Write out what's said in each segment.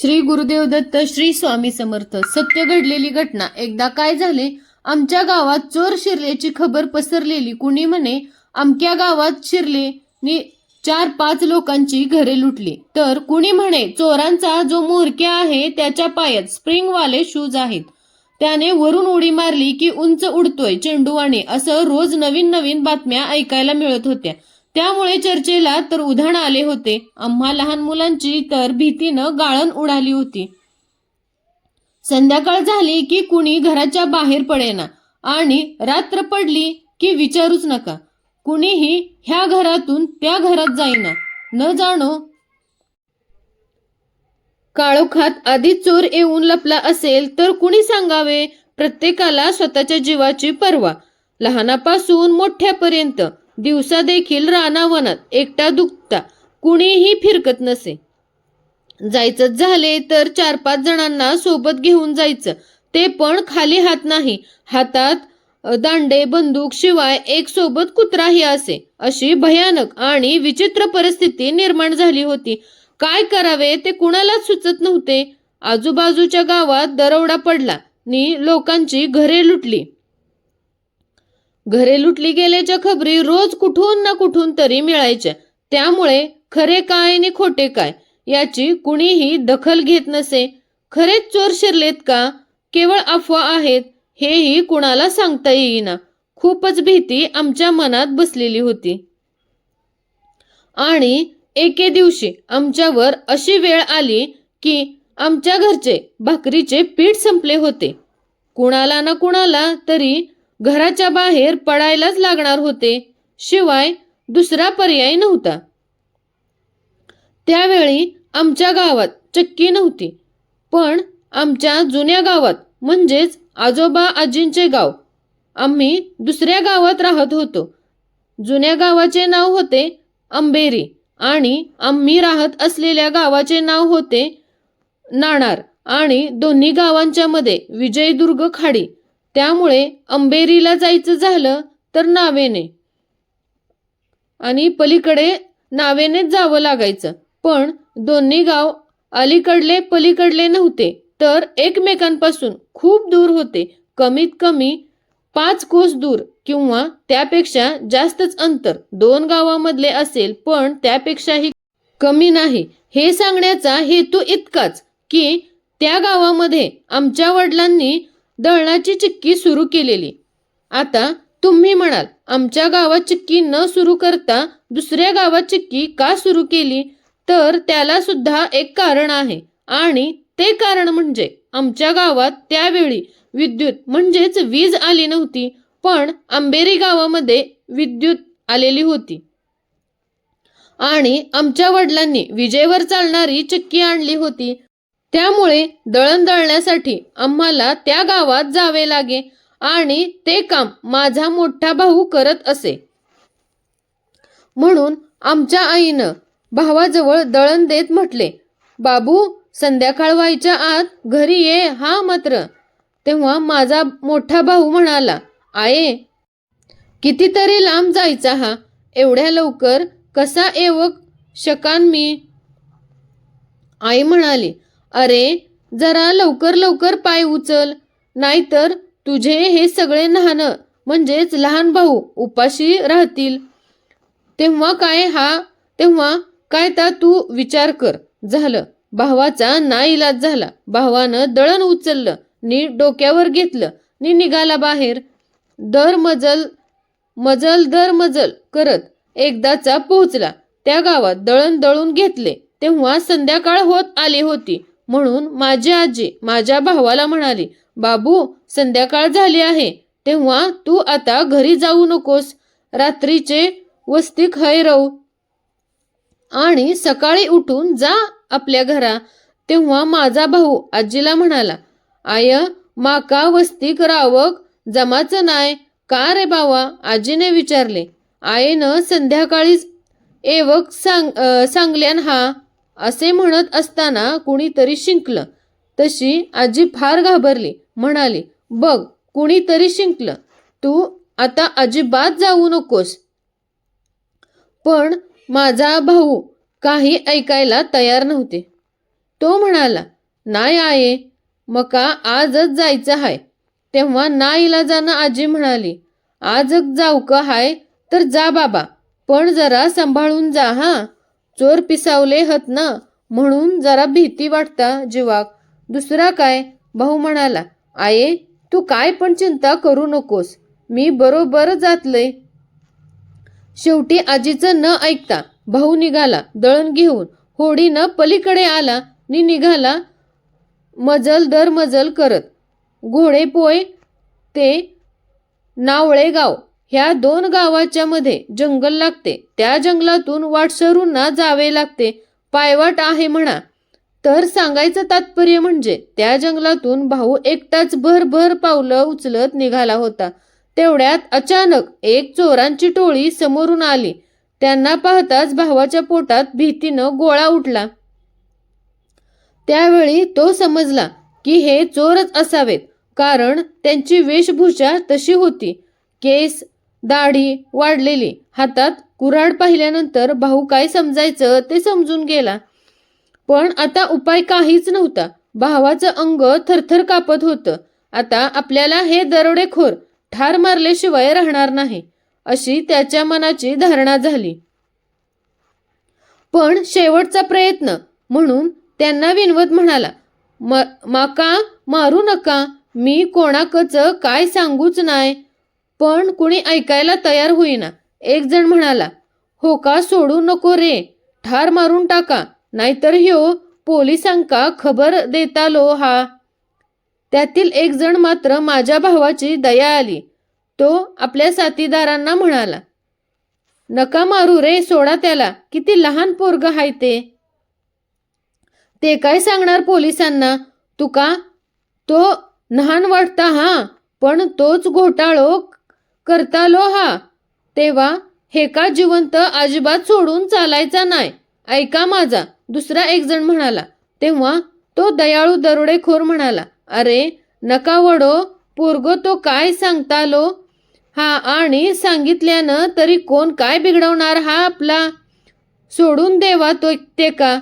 श्री गुरुदेव दत्त श्री स्वामी समर्थ सत्य घडलेली घटना एकदा काय झाले? आमच्या गावात चोर शिरल्याची खबर पसरलेली कुणी म्हणे? अमक्या गावात शिरले नि चार पाच लोकांची घरे लुटली. तर कुणी म्हणे चोरांचा जो मोरक्या आहे त्याच्या पायात स्प्रिंगवाले शूज आहेत. त्याने वरून उडी मारली की उंच उडतोय चेंडूवाणी असं रोज नवीन नवीन बातम्या ऐकायला मिळत होत्या. त्यामुळे चर्चेला तर उधाण आले होते. आम्हा लहान मुलांची तर भीतीनं गाळण उडाली होती. संध्याकाळ झाली की कुणी घराच्या बाहेर पडेना आणि रात्र पडली की विचारूच नका. कुणीही ह्या घरातून त्या घरात जाईना. न जाणो. काळोखात आधी चोर येऊन लपला असेल तर कुणी सांगावे? प्रत्येकाला स्वतःच्या जीवाची पर्वा. लहानापासून मोठ्यापर्यंत दिवसा देखील रानावनात एकटा दुखता कुणीही फिरकत नसे. जायचंच झाले तर चार पाच जणांना सोबत घेऊन जायचं. ते पण खाली हात नाही. हातात दांडे बंदूक शिवाय एक सोबत कुत्राही असे. अशी भयानक आणि विचित्र परिस्थिती निर्माण झाली होती. काय करावे ते कुणालाच सुचत नव्हते. आजूबाजूच्या गावात दरोडा पडला. नि लोकांची घरे लुटली. घरे लुटली गेल्याच्या खबरी रोज कुठून ना कुठून तरी मिळायच्या. त्यामुळे खरे काय आणि खोटे काय याची कुणीही दखल घेत नसे. खरेच चोर शिरलेत का? केवळ अफवा आहेत हेही कुणाला सांगता येईना. खूपच भीती आमच्या मनात बसलेली होती. आणि एके दिवशी आमच्यावर अशी वेळ आली की आमच्या घरचे भाकरीचे पीठ संपले होते. कुणाला ना कुणाला तरी घराच्या बाहेर पडायलाच लागणार होते. शिवाय दुसरा पर्याय नव्हता. त्यावेळी आमच्या गावात चक्की नव्हती. पण आमच्या जुन्या गावात म्हणजेच आजोबा आजींचे गाव आम्ही दुसऱ्या गावात राहत होतो. जुन्या गावाचे नाव होते अंबेरी आणि आम्ही राहत असलेल्या गावाचे नाव होते नाणार आणि दोन्ही गावांच्या मध्ये विजयदुर्ग खाडी. त्यामुळे अंबेरीला जायचं झालं तर नावेने. आणि पलीकडे नावेनेच जावं लागायचं. पण दोन्ही गाव अलीकडले पलीकडले नव्हते तर एकमेकांपासून खूप दूर होते. कमीत कमी पाच कोस दूर किंवा त्यापेक्षा जास्तच अंतर. दोन गावामधले असेल पण त्यापेक्षाही कमी नाही. हे सांगण्याचा हेतू इतकाच की त्या गावामध्ये आमच्या वडिलांनी दळणाची चिक्की सुरू केलेली. आता तुम्ही म्हणाल आमच्या गावात चिक्की न सुरू करता दुसऱ्या गावात चिक्की का सुरू केली? तर त्याला सुद्धा एक कारण आहे. आणि ते कारण म्हणजे आमच्या गावात त्यावेळी विद्युत म्हणजेच वीज आली नव्हती पण आंबेरी गावामध्ये विद्युत आलेली होती. आणि आमच्या वडिलांनी विजेवर चालणारी चिक्की आणली होती. त्यामुळे दळण दळण्यासाठी आम्हाला त्या गावात जावे लागे आणि ते काम माझा मोठा भाऊ करत असे. म्हणून आमच्या आईनं भावाजवळ दळण देत म्हटले बाबू संध्याकाळ व्हायच्या आत घरी ये हा मात्र. तेव्हा माझा मोठा भाऊ म्हणाला आये कितीतरी लांब जायचा हा एवढ्या लवकर कसा येवक शकान मी? आई म्हणाली अरे जरा लवकर लवकर पाय उचल. नाहीतर तुझे हे सगळे नहाणं म्हणजेच लहान भाऊ उपाशी राहतील. तेव्हा काय हा? तेव्हा काय ता तू विचार कर. झालं. भावाचा नाईलाज झाला. भावानं दळण उचललं. नी डोक्यावर घेतलं. नी निघाला बाहेर. दर मजल मजल दर मजल करत एकदाचा पोहोचला. त्या गावात दळण दळून घेतले. तेव्हा संध्याकाळ होत आली होती. म्हणून माझी आजी माझ्या भावाला म्हणाली बाबू संध्याकाळ झाली आहे. तेव्हा तू आता घरी जाऊ नकोस. रात्रीचे वस्ती खै राहू आणि सकाळी उठून जा आपल्या घरा. तेव्हा माझा भाऊ आजीला म्हणाला आय माका वस्तीक रावक जमाचं नाय. का रे बावा? आजीने विचारले आईनं संध्याकाळीच एवक सांग सांगल्यान हा. असे म्हणत असताना कुणीतरी शिंकलं. तशी आजी फार घाबरली. म्हणाली बघ कुणीतरी शिंकलं. तू आता अजिबात जाऊ नकोस. पण माझा भाऊ काही ऐकायला तयार नव्हते. तो म्हणाला नाही आहे मका आजच जायचं हाय. तेव्हा ना इलाजानं आजी म्हणाली आजच जाऊ का हाय? तर जा बाबा पण जरा सांभाळून जा हा. चोर पिसावले हत ना म्हणून जरा भीती वाटता जीवाक. दुसरा काय? भाऊ म्हणाला आये तू काय पण चिंता करू नकोस. मी बरोबर जातलय. शेवटी आजीचं न ऐकता भाऊ निघाला दळण घेऊन. होडीनं पलीकडे आला नि निघाला मजल दर मजल करत. घोडे पोय ते नावळे गाव. ह्या दोन गावाच्या मध्ये जंगल लागते. त्या जंगलातून वाटसरूंना जावे लागते. पायवाट आहे म्हणा. तर सांगायचं तात्पर्य म्हणजे त्या जंगलातून भाऊ एकटाच भरभर पावलं उचलत निघाला होता. तेवढ्यात अचानक एक चोरांची टोळी समोरून आली. त्यांना पाहताच भावाच्या पोटात भीतीनं गोळा उठला. त्यावेळी तो समजला की हे चोरच असावेत कारण त्यांची वेशभूषा तशी होती. केस दाढी वाढलेली. हातात कुऱ्हाड पाहिल्यानंतर भाऊ काय समजायचं ते समजून गेला. पण आता उपाय काहीच नव्हता. भावाचं अंग थरथर कापत होतं. आता आपल्याला हे दरोडेखोर ठार मारल्याशिवाय राहणार नाही अशी त्याच्या मनाची धारणा झाली. पण शेवटचा प्रयत्न म्हणून त्यांना विनवत म्हणाला माका मारू नका. मी कोणाकच काय सांगूच नाही. पण कुणी ऐकायला तयार होईना. एक जण म्हणाला हो का सोडू नको रे? ठार मारून टाका. नाहीतर ह्यो पोलिसांका खबर देतालो हा. त्यातील एक जण मात्र माझ्या भावाची दया आली. तो आपल्या साथीदारांना म्हणाला नका मारू रे सोडा त्याला. किती लहान पोरग हाय ते. ते काय सांगणार पोलिसांना? तुका तो नहान वाटता हा. पण तोच घोटाळो करता हा तेव्हा हे का जिवंत अजिबात सोडून चालायचा नाही. ऐका माझा. दुसरा एक जण म्हणाला. तेव्हा तो दयाळू दरोडेखोर म्हणाला. अरे नका वडो. पोरगो तो काय सांगतालो हा आणि सांगितल्यानं तरी कोण काय बिघडवणार हा आपला? सोडून देवा तो ते का?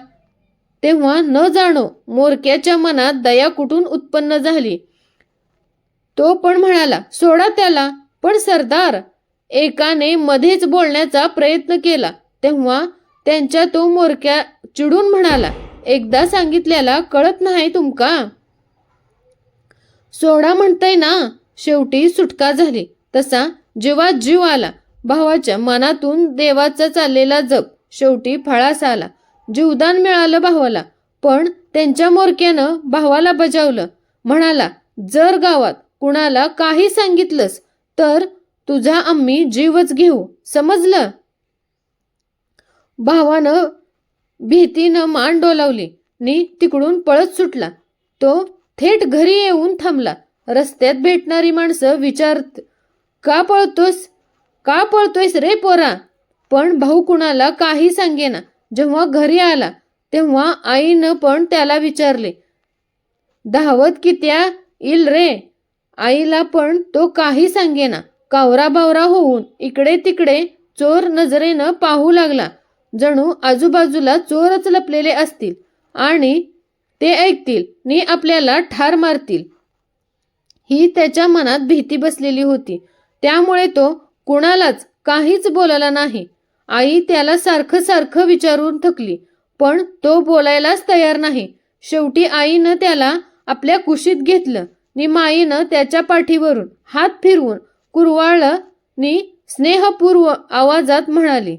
तेव्हा न जाणो मोरक्याच्या मनात दया कुठून उत्पन्न झाली? तो पण म्हणाला सोडा त्याला. पण सरदार एकाने मध्येच बोलण्याचा प्रयत्न केला. तेव्हा त्यांच्या तो मोरक्या चिडून म्हणाला एकदा सांगितल्याला कळत नाही तुमका? सोडा म्हणतय ना शेवटी सुटका झाली. तसा जीवा जीव आला भावाच्या मनातून देवाचा चाललेला जप शेवटी फळास आला. जीवदान मिळालं भावाला पण त्यांच्या मोरक्यानं भावाला बजावलं. म्हणाला जर गावात कुणाला काही सांगितलंस तर तुझा आम्ही जीवच घेऊ. समजलं? भावानं भीतीनं मान डोलावली. नी तिकडून पळत सुटला. तो थेट घरी येऊन थांबला. रस्त्यात भेटणारी माणसं विचारत का पळतोस? का पळतोयस रे पोरा? पण भाऊ कुणाला काही सांगेना. जेव्हा घरी आला तेव्हा आईनं पण त्याला विचारले धावत कित्या इल रे? आईला पण तो काही सांगेना. कावरा बावरा होऊन इकडे तिकडे चोर नजरेनं पाहू लागला. जणू आजूबाजूला चोरच लपलेले असतील आणि ते ऐकतील नि आपल्याला ठार मारतील. ही त्याच्या मनात भीती बसलेली होती. त्यामुळे तो कुणालाच काहीच बोलायला नाही. आई त्याला सारखं सारखं विचारून थकली पण तो बोलायलाच तयार नाही. शेवटी आईनं त्याला आपल्या कुशीत घेतलं. निमाईनं त्याच्या पाठीवरून हात फिरवून कुरवाळनी स्नेहपूर्व आवाजात म्हणाली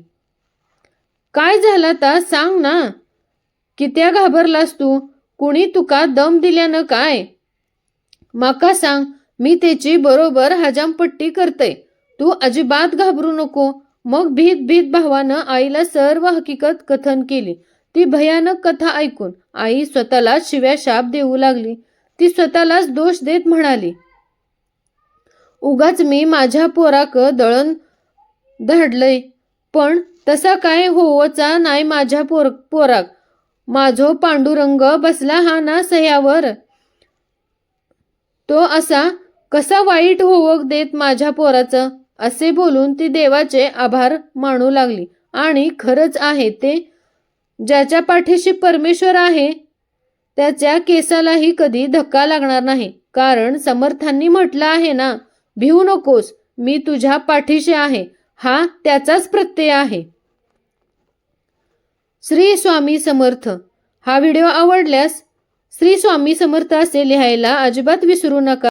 काय झालं ता सांग ना. कित्या घाबरलास तू? कुणी तुका दम दिल्यानं काय? माका सांग मी त्याची बरोबर हजामपट्टी करते तू अजिबात घाबरू नको. मग भीत भीत भावानं आईला सर्व हकीकत कथन केली. ती भयानक कथा ऐकून आई स्वतःला शिव्या शाप देऊ लागली. ती स्वतःलाच दोष देत म्हणाली उगाच मी माझ्या पोराक दळण धाडलंय पण तसा काय होवचा नाही माझ्या पोर पोराक. माझो पांडुरंग बसला हा ना सह्यावर. तो असा कसा वाईट होवक देत माझ्या पोराचं असे बोलून ती देवाचे आभार मानू लागली. आणि खरंच आहे ते ज्याच्या पाठीशी परमेश्वर आहे त्याच्या केसालाही कधी धक्का लागणार नाही. कारण समर्थांनी म्हटलं आहे ना भिवू नकोस मी तुझ्या पाठीशी आहे. हा त्याचाच प्रत्यय आहे. श्री स्वामी समर्थ. हा व्हिडिओ आवडल्यास श्री स्वामी समर्थ असे लिहायला अजिबात विसरू नका.